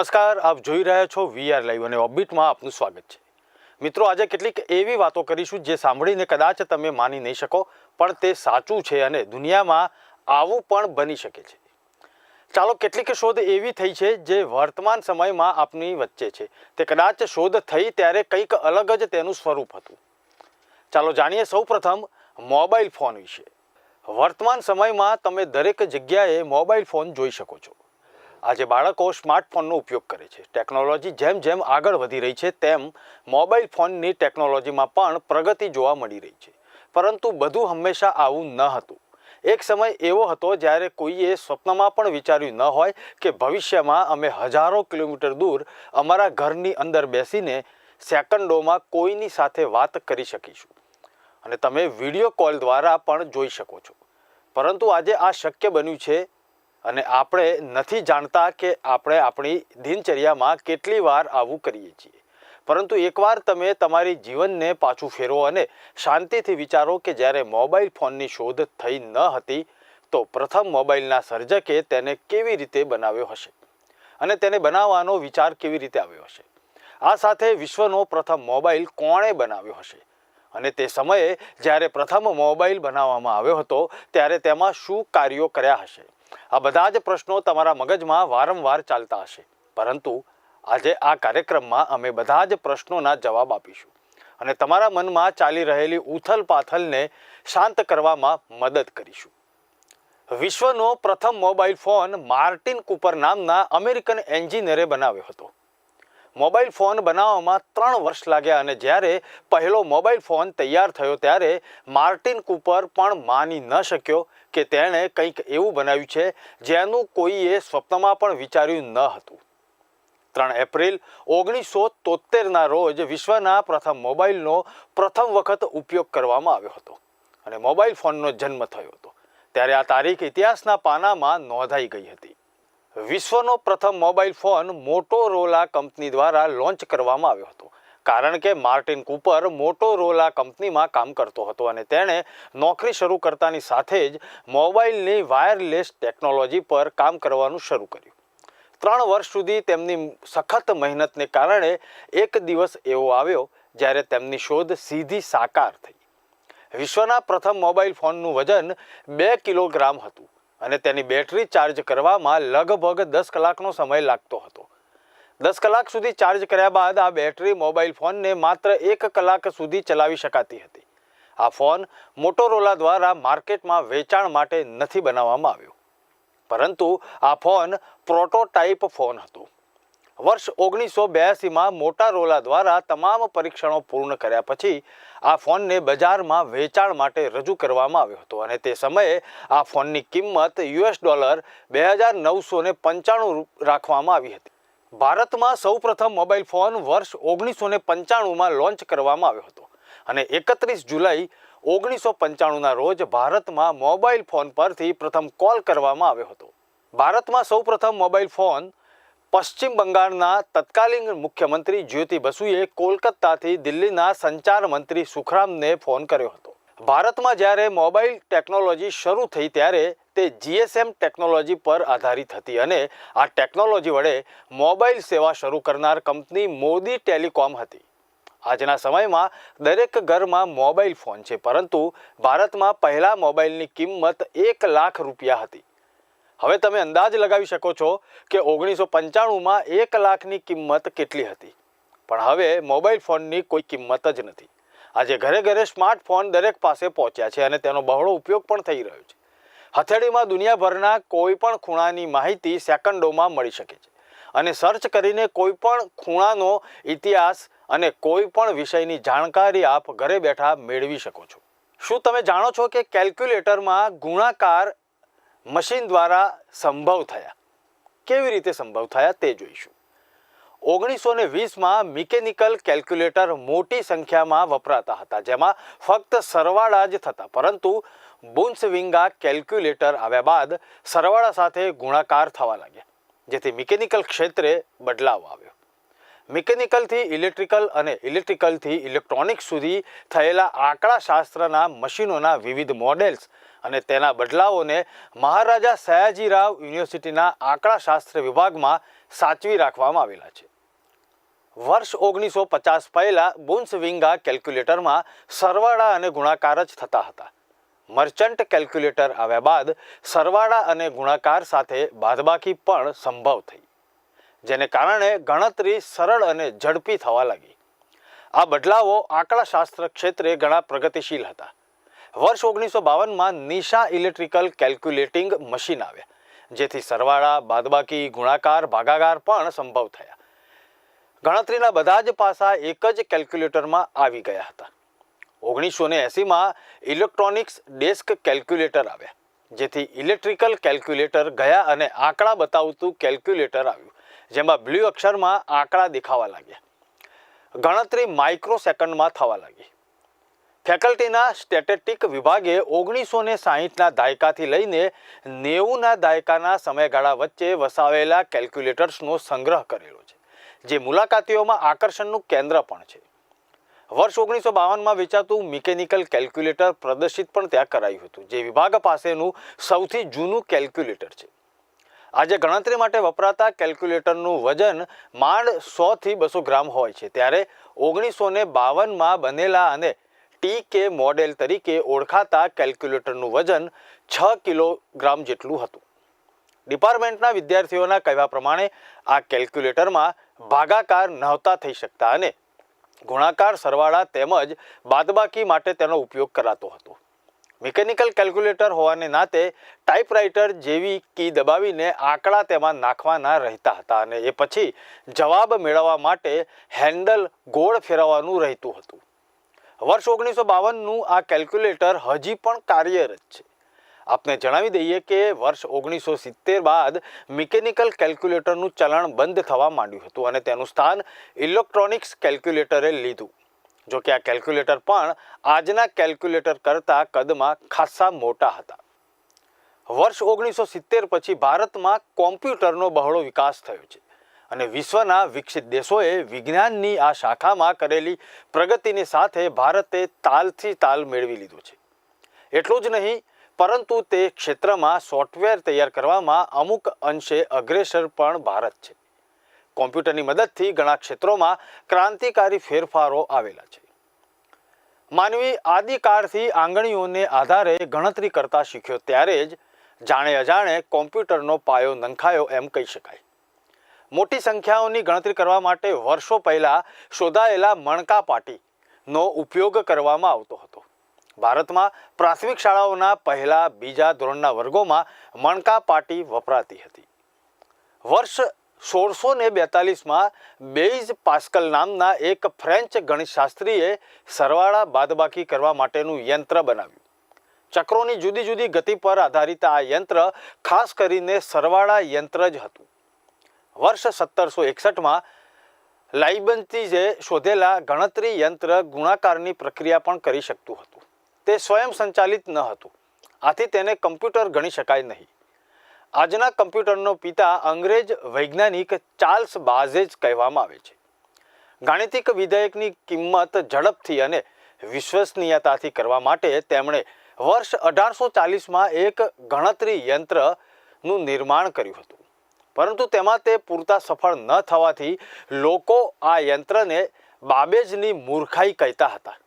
નમસ્કાર, આપ જોઈ રહ્યા છો વીઆર લાઈવ અને ઓબિટમાં આપનું સ્વાગત છે. મિત્રો, આજે કેટલીક એવી વાતો કરીશું જે સાંભળીને કદાચ તમે માની નહીં શકો, પણ તે સાચું છે અને દુનિયામાં આવું પણ બની શકે છે. ચાલો, કેટલીક શોધ એવી થઈ છે જે વર્તમાન સમયમાં આપની વચ્ચે છે. તે કદાચ શોધ થઈ ત્યારે કંઈક અલગ જ તેનું સ્વરૂપ હતું. ચાલો જાણીએ સૌપ્રથમ મોબાઈલ ફોન વિશે. વર્તમાન સમયમાં તમે દરેક જગ્યાએ મોબાઈલ ફોન જોઈ શકો છો. આજે બાળકો સ્માર્ટફોનનો ઉપયોગ કરે છે. ટેકનોલોજી જેમ જેમ આગળ વધી રહી છે, તેમ મોબાઈલ ફોનની ટેકનોલોજીમાં પણ પ્રગતિ જોવા મળી રહી છે. પરંતુ બધું હંમેશા આવું ન હતું. એક સમય એવો હતો જ્યારે કોઈએ સ્વપ્નમાં પણ વિચાર્યું ન હોય કે ભવિષ્યમાં અમે હજારો કિલોમીટર દૂર અમારા ઘરની અંદર બેસીને સેકન્ડોમાં કોઈની સાથે વાત કરી શકીશું. અને તમે વીડિયો કોલ દ્વારા પણ જોઈ શકો છો. પરંતુ આજે આ શક્ય બન્યું છે અને આપણે નથી જાણતા કે આપણે આપણી દિનચર્યામાં કેટલી વાર આવું કરીએ છીએ. પરંતુ એકવાર તમે તમારી જીવનને પાછું ફેરવો અને શાંતિથી વિચારો કે જ્યારે મોબાઈલ ફોનની શોધ થઈ ન હતી, તો પ્રથમ મોબાઈલના સર્જકે તેને કેવી રીતે બનાવ્યો હશે? અને તેને બનાવવાનો વિચાર કેવી રીતે આવ્યો હશે? આ સાથે વિશ્વનો પ્રથમ મોબાઈલ કોણે બનાવ્યો હશે? અને તે સમયે જ્યારે પ્રથમ મોબાઈલ બનાવવામાં આવ્યો હતો, ત્યારે તેમાં શું કાર્યો કર્યા હશે? આ બધા જ પ્રશ્નો તમારા મગજમાં વારંવાર ચાલતા હશે. પરંતુ આજે આ કાર્યક્રમમાં અમે બધા જ પ્રશ્નોના જવાબ આપીશું. અને તમારા મનમાં ચાલી રહેલી ઉથલ પાથલને શાંત કરવામાં મદદ કરીશું. વિશ્વનો પ્રથમ મોબાઈલ ફોન માર્ટિન કુપર નામના અમેરિકન એન્જિનિયરે બનાવ્યો હતો. મોબાઈલ ફોન બનાવવામાં ત્રણ વર્ષ લાગ્યા અને જ્યારે પહેલો મોબાઈલ ફોન તૈયાર થયો ત્યારે માર્ટિન કૂપર પણ માની ન શક્યો કે તેણે કંઈક એવું બનાવ્યું છે જેનું કોઈએ સ્વપ્નમાં પણ વિચાર્યું ન હતું. ત્રણ એપ્રિલ ઓગણીસો તોતેરના રોજ વિશ્વના પ્રથમ મોબાઈલનો પ્રથમ વખત ઉપયોગ કરવામાં આવ્યો હતો અને મોબાઈલ ફોનનો જન્મ થયો હતો. ત્યારે આ તારીખ ઇતિહાસના પાનામાં નોંધાઈ ગઈ હતી. વિશ્વનો પ્રથમ મોબાઈલ ફોન મોટોરોલા કંપની દ્વારા લોન્ચ કરવામાં આવ્યો હતો. કારણ કે માર્ટિન કૂપર મોટોરોલા કંપનીમાં કામ કરતો હતો અને તેણે નોકરી શરૂ કરતાની સાથે જ મોબાઈલની વાયરલેસ ટેકનોલોજી પર કામ કરવાનું શરૂ કર્યું. ત્રણ વર્ષ સુધી તેમની સખત મહેનતને કારણે એક દિવસ એવો આવ્યો જ્યારે તેમની શોધ સીધી સાકાર થઈ. વિશ્વના પ્રથમ મોબાઈલ ફોનનું વજન બે કિલોગ્રામ હતું. અને તેની બેટરી ચાર્જ કરવામાં લગભગ દસ કલાકનો સમય લાગતો હતો. દસ કલાક સુધી ચાર્જ કર્યા બાદ આ બેટરી મોબાઈલ ફોનને માત્ર એક કલાક સુધી ચલાવી શકાતી હતી. આ ફોન મોટોરોલા દ્વારા માર્કેટમાં વેચાણ માટે નથી બનાવવામાં આવ્યો. પરંતુ આ ફોન પ્રોટોટાઇપ ફોન હતો. વર્ષ ઓગણીસો બ્યાસીમાં મોટારોલા દ્વારા તમામ પરીક્ષણો પૂર્ણ કર્યા પછી આ ફોનને બજારમાં વેચાણ માટે રજૂ કરવામાં આવ્યો હતો. અને તે સમયે આ ફોનની કિંમત યુએસ ડોલર બે હજાર નવસો ને પંચાણું રાખવામાં આવી હતી. ભારતમાં સૌપ્રથમ મોબાઈલ ફોન વર્ષ ઓગણીસો ને પંચાણુંમાં લોન્ચ કરવામાં આવ્યો હતો. અને એકત્રીસ જુલાઈ ઓગણીસો પંચાણુંના રોજ ભારતમાં મોબાઈલ ફોન પરથી પ્રથમ કોલ કરવામાં આવ્યો હતો. ભારતમાં સૌપ્રથમ મોબાઈલ ફોન પશ્ચિમ બંગાળના તત્કાલીન મુખ્યમંત્રી જ્યોતિ બસુએ કોલકાતાથી દિલ્હીના સંચાર મંત્રી સુખરામને ફોન કર્યો હતો. ભારતમાં જ્યારે મોબાઈલ ટેકનોલોજી શરૂ થઈ ત્યારે તે જીએસએમ ટેકનોલોજી પર આધારિત હતી અને આ ટેકનોલોજી વડે મોબાઈલ સેવા શરૂ કરનાર કંપની મોદી ટેલિકોમ હતી. આજના સમયમાં દરેક ઘરમાં મોબાઈલ ફોન છે, પરંતુ ભારતમાં પહેલા મોબાઈલની કિંમત એક લાખ રૂપિયા હતી. હવે તમે અંદાજ લગાવી શકો છો કે ઓગણીસો પંચાણુંમાં એક લાખની કિંમત કેટલી હતી. પણ હવે મોબાઈલ ફોનની કોઈ કિંમત જ નથી. આજે ઘરે ઘરે સ્માર્ટફોન દરેક પાસે પહોંચ્યા છે અને તેનો બહોળો ઉપયોગ પણ થઈ રહ્યો છે. હથેળીમાં દુનિયાભરના કોઈ પણ ખૂણાની માહિતી સેકન્ડોમાં મળી શકે છે. અને સર્ચ કરીને કોઈ પણ ખૂણાનો ઇતિહાસ અને કોઈ પણ વિષયની જાણકારી આપ ઘરે બેઠા મેળવી શકો છો. શું તમે જાણો છો કે કેલ્ક્યુલેટરમાં ગુણાકાર મશીન દ્વારા સંભવ થયા. કેવી રીતે સંભવ થયા તે જોઈશું. ઓગણીસો ને વીસમાં મિકેનિકલ કેલ્ક્યુલેટર મોટી સંખ્યામાં વપરાતા હતા, જેમાં ફક્ત સરવાળા જ થતા, પરંતુ બુન્સવિંગા કેલ્ક્યુલેટર આવ્યા બાદ સરવાળા સાથે ગુણાકાર થવા લાગ્યા, જેથી મિકેનિકલ ક્ષેત્રે બદલાવ આવ્યો. મિકેનિકલથી ઇલેક્ટ્રિકલ અને ઇલેક્ટ્રિકલથી ઇલેક્ટ્રોનિક્સ સુધી થયેલા આંકડાશાસ્ત્રના મશીનોના વિવિધ મોડેલ્સ અને તેના બદલાઓને મહારાજા સયાજીરાવ યુનિવર્સિટીના આંકડાશાસ્ત્ર વિભાગમાં સાચવી રાખવામાં આવેલા છે. વર્ષ ઓગણીસો પચાસ પહેલાં બુન્સવિંગા કેલ્ક્યુલેટરમાં સરવાળા અને ગુણાકાર જ થતા હતા. મર્ચન્ટ કેલ્ક્યુલેટર આવ્યા બાદ સરવાળા અને ગુણાકાર સાથે બાદબાકી પણ સંભવ થઈ, જેને કારણે ગણતરી સરળ અને ઝડપી થવા લાગી. આ બદલાવો આંકડાશાસ્ત્ર ક્ષેત્રે ઘણા પ્રગતિશીલ હતા. વર્ષ ઓગણીસો બાવનમાં નિશા ઇલેક્ટ્રિકલ કેલ્ક્યુલેટિંગ મશીન આવ્યા જેથી સરવાળા, બાદબાકી, ગુણાકાર, ભાગાકાર પણ સંભવ થયા. ગણતરીના બધા જ પાસા એક જ કેલ્ક્યુલેટરમાં આવી ગયા હતા. ઓગણીસો ને એંસીમાં ઇલેક્ટ્રોનિક્સ ડેસ્ક કેલ્ક્યુલેટર આવ્યા, જેથી ઇલેક્ટ્રિકલ કેલ્ક્યુલેટર ગયા અને આંકડા બતાવતું કેલ્ક્યુલેટર આવ્યું, જેમાં બ્લુ અક્ષરમાં આંકડા દેખાવા લાગ્યા. ગણતરી માઇક્રો સેકન્ડમાં થવા લાગી. ફેકલ્ટીના સ્ટેટેટિક વિભાગે ઓગણીસો ને સાહીઠના દાયકાથી લઈને નેવુંના દાયકાના સમયગાળા વચ્ચે વસાવેલા કેલ્ક્યુલેટર્સનો સંગ્રહ કરેલો છે, જે મુલાકાતીઓમાં આકર્ષણનું કેન્દ્ર પણ છે. વર્ષ ઓગણીસો બાવનમાં વેચાતું મિકેનિકલ કેલ્ક્યુલેટર પ્રદર્શિત પણ ત્યાં કરાયું હતું, જે વિભાગ પાસેનું સૌથી જૂનું કેલ્ક્યુલેટર છે. આજે ગણતરી માટે વપરાતા કેલ્ક્યુલેટરનું વજન માંડ સોથી બસો ગ્રામ હોય છે, ત્યારે ઓગણીસો ને બાવનમાં બનેલા અને ટી કે મોડેલ તરીકે ઓળખાતા કેલ્ક્યુલેટરનું વજન છ કિલોગ્રામ જેટલું હતું. ડિપાર્ટમેન્ટના વિદ્યાર્થીઓના કહેવા પ્રમાણે આ કેલ્ક્યુલેટરમાં ભાગાકાર નહોતા થઈ શકતા અને ગુણાકાર સરવાળા તેમજ બાદબાકી માટે તેનો ઉપયોગ કરાતો હતો. મિકેનિકલ કેલ્ક્યુલેટર હોવાને નાતે ટાઈપરાઇટર જેવી કી દબાવીને આંકડા તેમાં નાખવાના રહેતા હતા અને એ પછી જવાબ મેળવવા માટે હેન્ડલ ગોળ ફેરવવાનું રહેતું હતું. વર્ષ ઓગણીસો બાવનનું આ કેલ્ક્યુલેટર હજી પણ કાર્યરત છે. આપને જણાવી દઈએ કે વર્ષ ઓગણીસો સિત્તેર બાદ મિકેનિકલ કેલ્ક્યુલેટરનું ચલણ બંધ થવા માંડ્યું હતું અને તેનું સ્થાન ઇલેક્ટ્રોનિક્સ કેલ્ક્યુલેટરે લીધું. જો કે આ કેલ્ક્યુલેટર પણ આજના કેલ્ક્યુલેટર કરતાં કદમાં ખાસ્સા મોટા હતા. વર્ષ ઓગણીસો સિત્તેર પછી ભારતમાં કોમ્પ્યુટરનો બહોળો વિકાસ થયો છે. અને વિશ્વના વિકસિત દેશોએ વિજ્ઞાનની આ શાખામાં કરેલી પ્રગતિની સાથે ભારતે તાલથી તાલ મેળવી લીધો છે. એટલું જ નહીં, પરંતુ તે ક્ષેત્રમાં સોફ્ટવેર તૈયાર કરવામાં અમુક અંશે અગ્રેસર પણ ભારત છે. કોમ્પ્યુટરની મદદથી ઘણા ક્ષેત્રોમાં ક્રાંતિકારી ફેરફારો આવેલા છે. માનવી આદિકાળથી આંગળીઓને આધારે ગણતરી કરતા શીખ્યો ત્યારે જ જાણે અજાણે કોમ્પ્યુટરનો પાયો નંખાયો એમ કહી શકાય. મોટી સંખ્યાઓની ગણતરી કરવા માટે વર્ષો પહેલાં શોધાયેલા મણકા પાટીનો ઉપયોગ કરવામાં આવતો હતો. ભારતમાં પ્રાથમિક શાળાઓના પહેલા બીજા ધોરણના વર્ગોમાં મણકા પાટી વપરાતી હતી. વર્ષ સોળસો ને બેતાલીસમાં બેઇઝ પાસ્કલ નામના એક ફ્રેન્ચ ગણિતશાસ્ત્રીએ સરવાળા બાદબાકી કરવા માટેનું યંત્ર બનાવ્યું. ચક્રોની જુદી જુદી ગતિ પર આધારિત આ યંત્ર ખાસ કરીને સરવાળા યંત્ર જ હતું. વર્ષ સત્તરસો એકસઠમાં લાઇબન્તીજે શોધેલા ગણતરી યંત્ર ગુણાકારની પ્રક્રિયા પણ કરી શકતું હતું. તે સ્વયં સંચાલિત ન હતું. આથી તેને કમ્પ્યુટર ગણી શકાય નહીં. આજના કમ્પ્યુટરનો પિતા અંગ્રેજ વૈજ્ઞાનિક ચાર્લ્સ બાઝેજ કહેવામાં આવે છે. ગાણિતિક વિધેયકની કિંમત ઝડપથી અને વિશ્વસનીયતાથી કરવા માટે તેમણે વર્ષ અઢારસો ચાલીસમાં એક ગણતરી યંત્રનું નિર્માણ કર્યું હતું. પરંતુ તેમાં તે પૂરતા સફળ ન થવાથી લોકો આ યંત્રને બાબેજની મૂર્ખાઈ કહેતા હતા.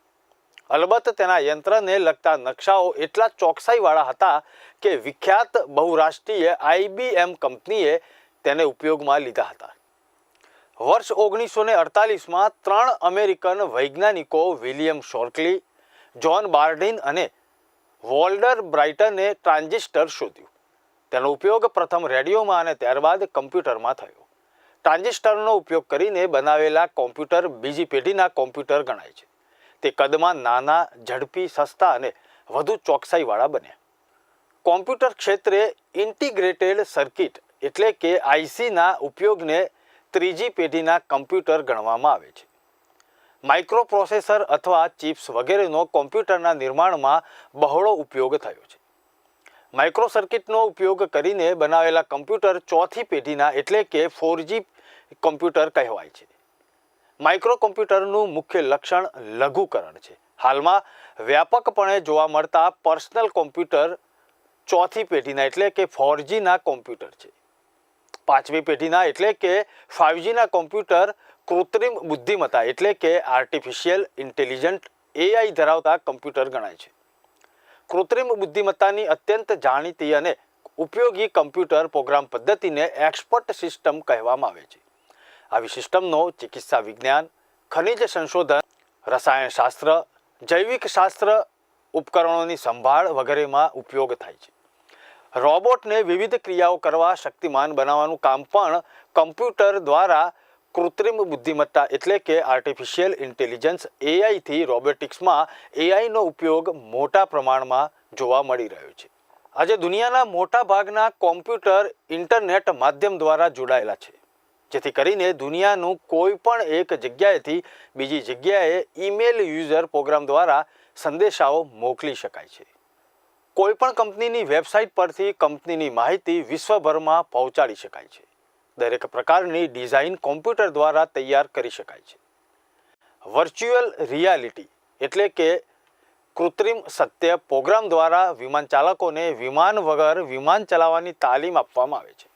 અલબત્ત તેના યંત્રને લગતા નકશાઓ એટલા ચોકસાઈવાળા હતા કે વિખ્યાત બહુરાષ્ટ્રીય આઈબીએમ કંપનીએ તેને ઉપયોગમાં લીધા હતા. વર્ષ ઓગણીસો ને અડતાલીસમાં ત્રણ અમેરિકન વૈજ્ઞાનિકો વિલિયમ શોર્કલી, જ્હોન બાર્ડિન અને વોલ્ડર બ્રાઇટને ટ્રાન્ઝિસ્ટર શોધ્યું. તેનો ઉપયોગ પ્રથમ રેડિયોમાં અને ત્યારબાદ કમ્પ્યુટરમાં થયો. ટ્રાન્ઝિસ્ટરનો ઉપયોગ કરીને બનાવેલા કોમ્પ્યુટર બીજી પેઢીના કોમ્પ્યુટર ગણાય છે. તે કદમાં નાના, ઝડપી, સસ્તા અને વધુ ચોકસાઈવાળા બન્યા. કોમ્પ્યુટર ક્ષેત્રે ઇન્ટિગ્રેટેડ સર્કિટ એટલે કે આઈસીના ઉપયોગને ત્રીજી પેઢીના કમ્પ્યુટર ગણવામાં આવે છે. માઇક્રો પ્રોસેસર અથવા ચિપ્સ વગેરેનો કોમ્પ્યુટરના નિર્માણમાં બહોળો ઉપયોગ થયો છે. માઇક્રો સર્કિટનો ઉપયોગ કરીને બનાવેલા કમ્પ્યુટર ચોથી પેઢીના એટલે કે ફોરજી કમ્પ્યુટર કહેવાય છે. માઇક્રો કમ્પ્યુટરનું મુખ્ય લક્ષણ લઘુકરણ છે. હાલમાં વ્યાપકપણે જોવા મળતા પર્સનલ કોમ્પ્યુટર ચોથી પેઢીના એટલે કે ફોરજીના કોમ્પ્યુટર છે. પાંચમી પેઢીના એટલે કે ફાઇવજીના કોમ્પ્યુટર કૃત્રિમ બુદ્ધિમત્તા એટલે કે આર્ટિફિશિયલ ઇન્ટેલિજન્ટ એઆઈ ધરાવતા કમ્પ્યુટર ગણાય છે. કૃત્રિમ બુદ્ધિમત્તાની અત્યંત જાણીતી અને ઉપયોગી કમ્પ્યુટર પ્રોગ્રામ પદ્ધતિને એક્સપર્ટ સિસ્ટમ કહેવામાં આવે છે. આવી સિસ્ટમનો ચિકિત્સા વિજ્ઞાન, ખનિજ સંશોધન, રસાયણશાસ્ત્ર જૈવિક શાસ્ત્ર ઉપકરણોની સંભાળ વગેરેમાં ઉપયોગ થાય છે. રોબોટને વિવિધ ક્રિયાઓ કરવા શક્તિમાન બનાવવાનું કામ પણ કમ્પ્યુટર દ્વારા કૃત્રિમ બુદ્ધિમત્તા એટલે કે આર્ટિફિશિયલ ઇન્ટેલિજન્સ એઆઈથી રોબોટિક્સમાં એઆઈનો ઉપયોગ મોટા પ્રમાણમાં જોવા મળી રહ્યો છે. આજે દુનિયાના મોટા ભાગના કોમ્પ્યુટર ઇન્ટરનેટ માધ્યમ દ્વારા જોડાયેલા છે. જેથી કરીને દુનિયાનું કોઈ પણ એક જગ્યાએથી બીજી જગ્યાએ ઈમેલ યુઝર પ્રોગ્રામ દ્વારા સંદેશાઓ મોકલી શકાય છે. કોઈપણ કંપનીની વેબસાઇટ પરથી કંપનીની માહિતી વિશ્વભરમાં પહોંચાડી શકાય છે. દરેક પ્રકારની ડિઝાઇન કોમ્પ્યુટર દ્વારા તૈયાર કરી શકાય છે. વર્ચ્યુઅલ રિયાલિટી એટલે કે કૃત્રિમ સત્ય પ્રોગ્રામ દ્વારા વિમાન ચાલકોને વિમાન વગર વિમાન ચલાવવાની તાલીમ આપવામાં આવે છે.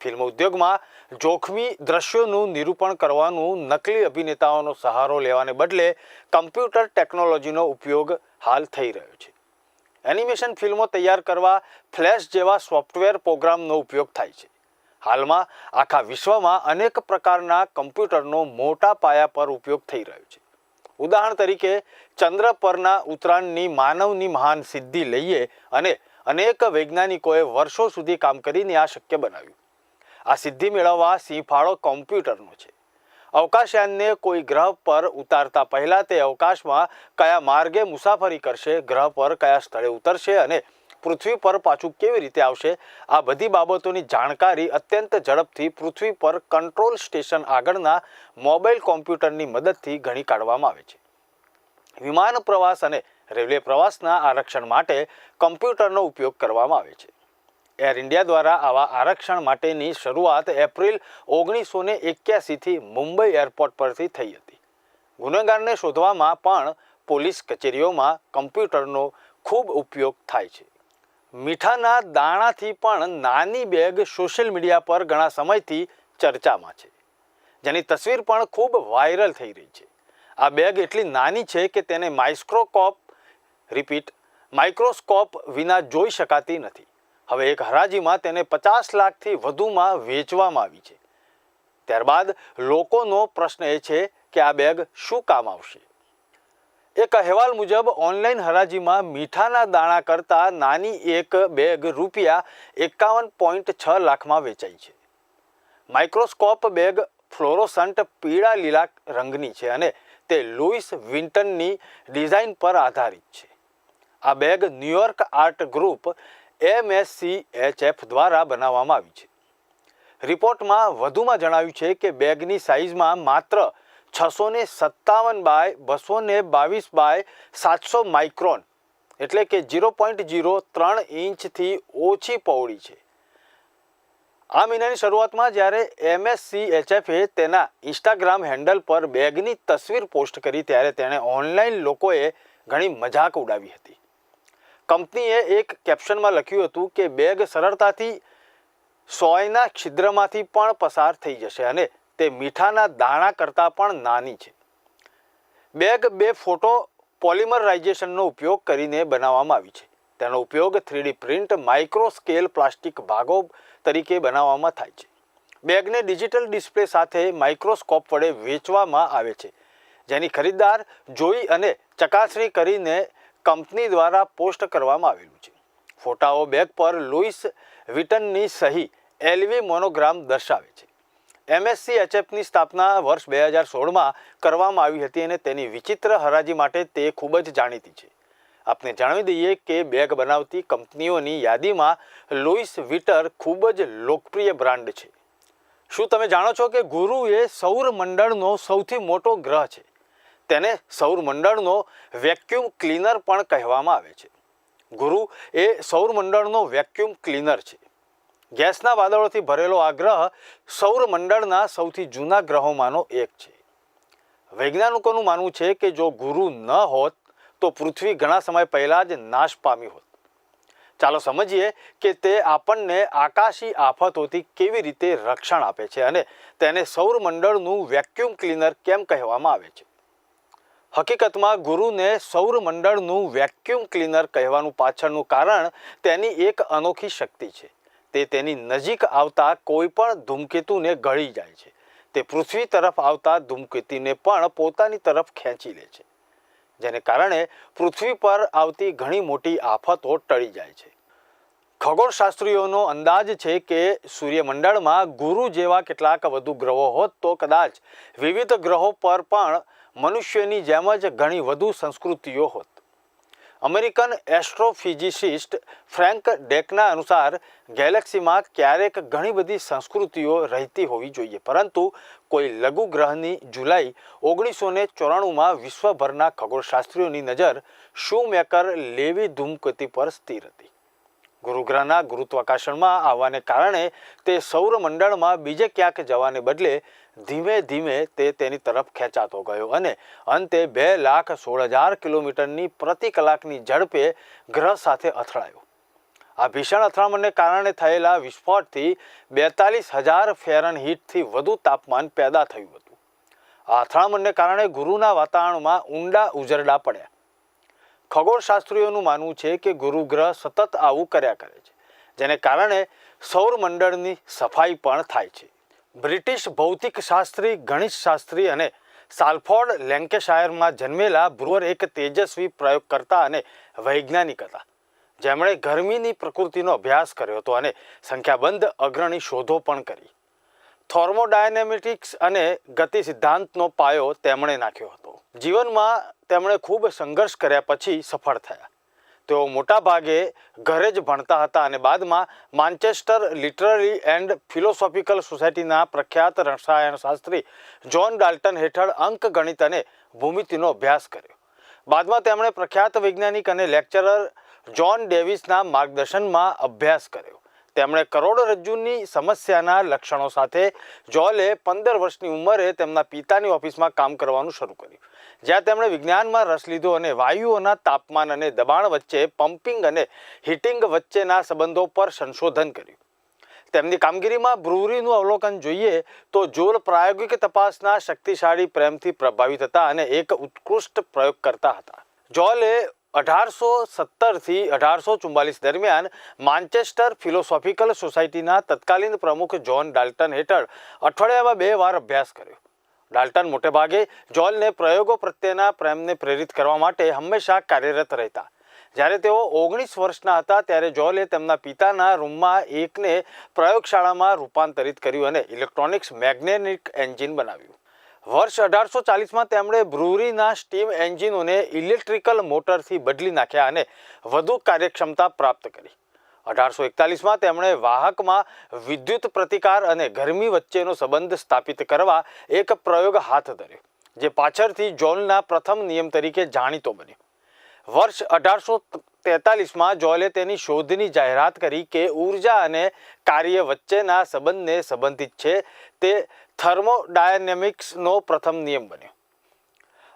ફિલ્મ ઉદ્યોગમાં જોખમી દ્રશ્યોનું નિરૂપણ કરવાનું નકલી અભિનેતાઓનો સહારો લેવાને બદલે કમ્પ્યુટર ટેકનોલોજીનો ઉપયોગ હાલ થઈ રહ્યો છે. એનિમેશન ફિલ્મો તૈયાર કરવા ફ્લેશ જેવા સોફ્ટવેર પ્રોગ્રામનો ઉપયોગ થાય છે. હાલમાં આખા વિશ્વમાં અનેક પ્રકારના કમ્પ્યુટરનો મોટા પાયા પર ઉપયોગ થઈ રહ્યો છે. ઉદાહરણ તરીકે, ચંદ્ર પરના ઉત્તરાયણની માનવની મહાન સિદ્ધિ લઈએ અને અનેક વૈજ્ઞાનિકોએ વર્ષો સુધી કામ કરીને આ શક્ય બનાવ્યું. આ સિદ્ધિ મેળવવા સિંહફાળો કોમ્પ્યુટરનો છે. અવકાશયાનને કોઈ ગ્રહ પર ઉતારતા પહેલાં તે અવકાશમાં કયા માર્ગે મુસાફરી કરશે, ગ્રહ પર કયા સ્થળે ઉતરશે અને પૃથ્વી પર પાછું કેવી રીતે આવશે? આ બધી બાબતોની જાણકારી અત્યંત ઝડપથી પૃથ્વી પર કંટ્રોલ સ્ટેશન આગળના મોબાઈલ કોમ્પ્યુટરની મદદથી ઘણી કાઢવામાં આવે છે. વિમાન પ્રવાસ અને રેલવે પ્રવાસના આરક્ષણ માટે કમ્પ્યુટરનો ઉપયોગ કરવામાં આવે છે. એર ઇન્ડિયા દ્વારા આવા આરક્ષણ માટેની શરૂઆત એપ્રિલ ઓગણીસો ને એક્યાસીથી મુંબઈ એરપોર્ટ પરથી થઈ હતી. ગુનેગારને શોધવામાં પણ પોલીસ કચેરીઓમાં કમ્પ્યુટરનો ખૂબ ઉપયોગ થાય છે. મીઠાના દાણાથી પણ નાની બેગ સોશિયલ મીડિયા પર ઘણા સમયથી ચર્ચામાં છે. જેની તસવીર પણ ખૂબ વાયરલ થઈ રહી છે. આ બેગ એટલી નાની છે કે તેને માઇક્રોસ્કોપ રિપીટ, માઇક્રોસ્કોપ વિના જોઈ શકાતી નથી. હવે એક હરાજીમાં તેને પચાસ લાખથી વધુમાં વેચવામાં આવી છે. ત્યારબાદ લોકોનો પ્રશ્ન એ છે કે આ બેગ શું કામ આવશે? એક અહેવાલ મુજબ ઓનલાઈન હરાજીમાં મીઠાના દાણા કરતાં નાની એક બેગ રૂપિયા એકાવન પોઈન્ટ છ લાખમાં વેચાઈ છે. માઇક્રોસ્કોપ બેગ ફ્લોરોસન્ટ પીળા લીલા રંગની છે અને તે લુઈસ વિન્ટનની ડિઝાઇન પર આધારિત છે. આ bag New York art group MSC HF દ્વારા બનાવવામાં આવી છે. રિપોર્ટમાં વધુમાં જણાવ્યું છે કે બેગની સાઇઝમાં માત્ર છસો ને સત્તાવન બાય બસો ને બાવીસ બાય સાતસો માઇક્રોન. એટલે કે ઝીરો પોઈન્ટ ઝીરો ત્રણ ઇંચથી ઓછી પહોળી છે. આ મહિનાની શરૂઆતમાં જ્યારે એમએસસી એચએફએ તેના ઇન્સ્ટાગ્રામ હેન્ડલ પર બેગની તસવીર પોસ્ટ કરી ત્યારે તેણે ઓનલાઈન લોકોએ ઘણી મજાક ઉડાવી હતી. કંપનીએ એક કેપ્શનમાં લખ્યું હતું કે, બેગ સરળતાથી સોયના છિદ્રમાંથી પણ પસાર થઈ જશે અને તે મીઠાના દાણા કરતાં પણ નાની છે. બેગ બે ફોટો પોલિમરાઇઝેશનનો ઉપયોગ કરીને બનાવવામાં આવી છે. તેનો ઉપયોગ three D print micro scale plastic ભાગો તરીકે બનાવવામાં થાય છે. બેગને ડિજિટલ ડિસ્પ્લે સાથે માઇક્રોસ્કોપ વડે વેચવામાં આવે છે. જેની ખરીદદાર જોઈ અને ચકાસણી કરીને કંપની દ્વારા પોસ્ટ કરવામાં આવેલું છે. ફોટાઓ બેગ પર લુઈસ વિટનની સહી એલવી મોનોગ્રામ દર્શાવે છે. એમએસસી એચએફની સ્થાપના વર્ષ બે હજાર સોળમાં કરવામાં આવી હતી અને તેની વિચિત્ર હરાજી માટે તે ખૂબ જ જાણીતી છે. આપને જણાવી દઈએ કે બેગ બનાવતી કંપનીઓની યાદીમાં લુઈસ વિટર ખૂબ જ લોકપ્રિય બ્રાન્ડ છે. શું તમે જાણો છો કે ગુરુ એ સૌર મંડળનો સૌથી મોટો ગ્રહ છે? તેને સૌર મંડળનો વેક્યુમ ક્લીનર પણ કહેવામાં આવે છે. ગુરુ એ સૌર મંડળનો વેક્યુમ ક્લીનર છે. ગેસના વાદળોથી ભરેલો આ ગ્રહ સૌર મંડળના સૌથી જૂના ગ્રહોમાંનો એક છે. વૈજ્ઞાનિકોનું માનવું છે કે જો ગુરુ ન હોત, તો પૃથ્વી ઘણા સમય પહેલાં જ નાશ પામી હોત. ચાલો સમજીએ કે તે આપણને આકાશી આફતોથી કેવી રીતે રક્ષણ આપે છે અને તેને સૌરમંડળનું વેક્યુમ ક્લીનર કેમ કહેવામાં આવે છે. હકીકતમાં ગુરુને સૌરમંડળનું વેક્યુમ ક્લીનર કહેવાનું પાછળનું કારણ તેની એક અનોખી શક્તિ છે. તે તેની નજીક આવતા કોઈ પણ ધૂમકેતુને ગળી જાય છે. તે પૃથ્વી તરફ આવતા ધૂમકેતુને પણ પોતાની તરફ ખેંચી લે છે, જેને કારણે પૃથ્વી પર આવતી ઘણી મોટી આફતો ટળી જાય છે. ખગોળશાસ્ત્રીઓનો અંદાજ છે કે સૂર્યમંડળમાં ગુરુ જેવા કેટલાક વધુ ગ્રહો હોત તો કદાચ વિવિધ ગ્રહો પર પણ મનુષ્યની જેમ જ ઘણી વધુ સંસ્કૃતિઓ હોત. અમેરિકન એસ્ટ્રોફિઝિસિસ્ટ ફ્રેન્ક ડેકના અનુસાર ગેલેક્સીમાં ક્યારેક ઘણી બધી સંસ્કૃતિઓ રહેતી હોવી જોઈએ. પરંતુ કોઈ લઘુ ગ્રહની જુલાઈ ઓગણીસો ને ચોરાણુંમાં વિશ્વભરના ખગોળશાસ્ત્રીઓની નજર શૂમેકર લેવી ધૂમકતી પર સ્થિર હતી. ગુરુગ્રહના ગુરુત્વાકર્ષણમાં આવવાને કારણે તે સૌરમંડળમાં બીજે ક્યાંક જવાને બદલે ધીમે ધીમે તે તેની તરફ ખેંચાતો ગયો અને અંતે બે લાખ સોળ હજાર કિલોમીટરની પ્રતિ કલાકની ઝડપે ગ્રહ સાથે અથડાયો. આ ભીષણ અથડામણને કારણે થયેલા વિસ્ફોટથી બેતાલીસ હજાર ફેરન હીટથી વધુ તાપમાન પેદા થયું હતું. આ અથડામણને કારણે ગુરુના વાતાવરણમાં ઊંડા ઉજરડા પડ્યા. ખગોળશાસ્ત્રીઓનું માનવું છે કે ગુરુગ્રહ સતત આવું કર્યા કરે છે, જેને કારણે સૌરમંડળની સફાઈ પણ થાય છે. બ્રિટિશ ભૌતિક શાસ્ત્રી, ગણિત શાસ્ત્રી અને સાલ્ફોર્ડ લેન્કેશાયરમાં જન્મેલા બ્રુઅર એક તેજસ્વી પ્રયોગકર્તા અને વૈજ્ઞાનિક હતા. જેમણે ગરમીની પ્રકૃતિનો અભ્યાસ કર્યો હતો અને સંખ્યાબંધ અગ્રણી શોધો પણ કરી. થોર્મોડાયનેમેટિક્સ અને ગતિ સિદ્ધાંતનો પાયો તેમણે નાખ્યો હતો. જીવનમાં તેમણે ખૂબ સંઘર્ષ કર્યા પછી સફળ થયા. તેઓ મોટાભાગે ઘરે જ ભણતા હતા અને બાદમાં માન્ચેસ્ટર લિટરરી એન્ડ ફિલોસોફિકલ સોસાયટીના પ્રખ્યાત રસાયણશાસ્ત્રી જ્હોન ડાલ્ટન હેઠળ અંકગણિત અને ભૂમિતિનો અભ્યાસ કર્યો. બાદમાં તેમણે પ્રખ્યાત વૈજ્ઞાનિક અને લેક્ચરર જ્હોન ડેવિસના માર્ગદર્શનમાં અભ્યાસ કર્યો. તેમણે કરોડરજ્જુની સમસ્યાના લક્ષણો સાથે જોલે પંદર વર્ષની ઉંમરે તેમના પિતાની ઓફિસમાં કામ કરવાનું શરૂ કર્યું. જ્યાં તેમણે વિજ્ઞાનમાં રસ લીધો અને વાયુઓના તાપમાન અને દબાણ વચ્ચે પમ્પિંગ અને હીટિંગ વચ્ચેના સંબંધો પર સંશોધન કર્યું. તેમની કામગીરીમાં બ્રુવરીનું અવલોકન જોઈએ તો જોલ પ્રાયોગિક તપાસના શક્તિશાળી પ્રેમથી પ્રભાવિત હતા અને એક ઉત્કૃષ્ટ પ્રયોગ કરતા હતા. જોલે અઢારસો સત્તરથી અઢારસો ચુમ્માલીસ દરમિયાન માન્ચેસ્ટર ફિલોસોફિકલ સોસાયટીના તત્કાલીન પ્રમુખ જ્હોન ડાલ્ટન હેઠળ અઠવાડિયામાં બે વાર અભ્યાસ કર્યો. ડાલ્ટન મોટેભાગે જોલને પ્રયોગો પ્રત્યેના પ્રેમને પ્રેરિત કરવા માટે હંમેશા કાર્યરત રહેતા. જ્યારે તેઓ ઓગણીસ વર્ષના હતા, ત્યારે જોલે તેમના પિતાના રૂમમાં એકને પ્રયોગશાળામાં રૂપાંતરિત કર્યું અને ઇલેક્ટ્રોનિક્સ મેગ્નેટિક એન્જિન બનાવ્યું. વર્ષ અઢારસો ચાલીસમાં તેમણે બ્રુવરીના સ્ટીમ એન્જિનોને ઇલેક્ટ્રિકલ મોટરથી બદલી નાખ્યા અને વધુ કાર્યક્ષમતા પ્રાપ્ત કરી. અઢારસો એકતાલીસમાં તેમણે વાહકમાં વિદ્યુત પ્રતિકાર અને ગરમી વચ્ચેનો સંબંધ સ્થાપિત કરવા એક પ્રયોગ હાથ ધર્યો, જે પાછળથી જોલના પ્રથમ નિયમ તરીકે જાણીતો બન્યો. વર્ષ અઢારસો તેતાલીસમાં જોલે તેની શોધની જાહેરાત કરી કે ઊર્જા અને કાર્ય વચ્ચેના સંબંધને સંબંધિત છે. તે થર્મોડાયનેમિક્સનો પ્રથમ નિયમ બન્યો.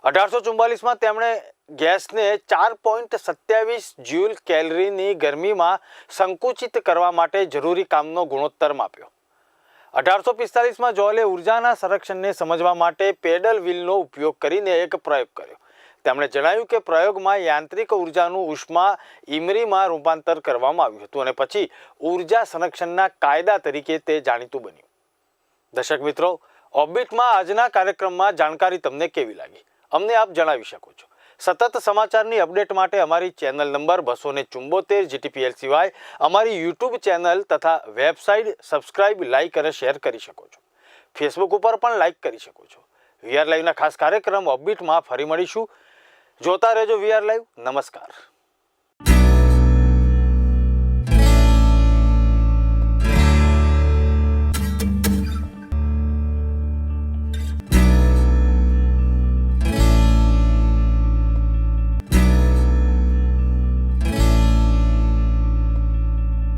અઢારસો ચુમ્માલીસમાં તેમણે ગેસને ચાર પોઈન્ટ સત્યાવીસ જ્યુલ કેલરીની ગરમીમાં સંકુચિત કરવા માટે જરૂરી કામનો ગુણોત્તર માપ્યો. અઢારસો પિસ્તાલીસમાં જોલે ઉર્જાના સંરક્ષણને સમજવા માટે પેડલ વ્હીલનો ઉપયોગ કરીને એક પ્રયોગ કર્યો. તેમણે જણાવ્યું કે પ્રયોગમાં યાંત્રિક ઉર્જાનું ઉષ્મા ઇમરીમાં રૂપાંતર કરવામાં આવ્યું હતું અને પછી ઊર્જા સંરક્ષણના કાયદા તરીકે તે જાણીતું બન્યું. દર્શક મિત્રો, ઓર્બિટમાં આજના કાર્યક્રમમાં જાણકારી તમને કેવી લાગી? અમને આપ જણાવી શકો છો. સતત સમાચારની અપડેટ માટે અમારી ચેનલ નંબર બસો ને ચુંબોતેર જીટીપીએલ સિવાય અમારી યુટ્યુબ ચેનલ તથા વેબસાઇટ સબસ્ક્રાઇબ, લાઇક અને શેર કરી શકો છો. ફેસબુક ઉપર પણ લાઇક કરી શકો છો. વીઆર લાઈવના ખાસ કાર્યક્રમ ઓબિટમાં ફરી મળીશું. જોતા રહેજો વીઆર લાઈવ. નમસ્કાર.